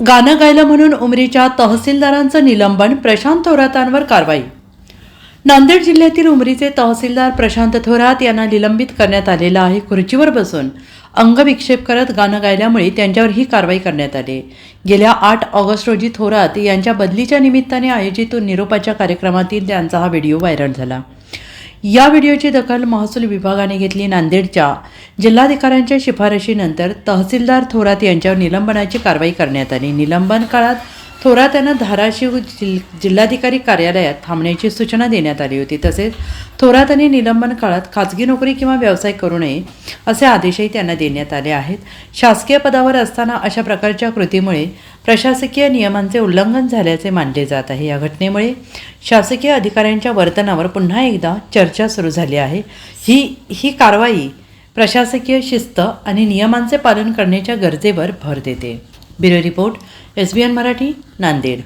गाणं गायलं म्हणून उमरीच्या तहसीलदारांचं निलंबन प्रशांत थोरातांवर कारवाई. नांदेड जिल्ह्यातील उमरीचे तहसीलदार प्रशांत थोरात यांना निलंबित करण्यात आलेलं आहे खुर्चीवर बसून. अंगविक्षेप करत गाणं गायल्यामुळे त्यांच्यावर ही कारवाई करण्यात आली. गेल्या आठ ऑगस्ट रोजी थोरात यांच्या बदलीच्या निमित्ताने आयोजित निरोपाच्या कार्यक्रमातील त्यांचा हा व्हिडिओ व्हायरल झाला. या व्हिडिओची दखल महसूल विभागाने घेतली नांदेडच्या जिल्हाधिकाऱ्यांच्या शिफारशीनंतर तहसीलदार थोरात यांच्यावर निलंबनाची कारवाई करण्यात आली. निलंबन काळात थोरात यांना धाराशिव जिल जिल्हाधिकारी कार्यालयात थांबण्याची सूचना देण्यात आली होती. तसेच थोरात यांनी निलंबन काळात खाजगी नोकरी किंवा व्यवसाय करू नये असे आदेशही त्यांना देण्यात आले आहेत. शासकीय पदावर असताना अशा प्रकारच्या कृतीमुळे प्रशासकीय नियमांचे उल्लंघन झाल्याचे मानले जात आहे. या घटनेमुळे शासकीय अधिकाऱ्यांच्या वर्तनावर पुन्हा एकदा चर्चा सुरू झाली आहे. ही ही कारवाई प्रशासकीय शिस्त आणि नियमांचे पालन करण्याच्या गरजेवर भर देते. Bureau report S B N Marathi Nanded.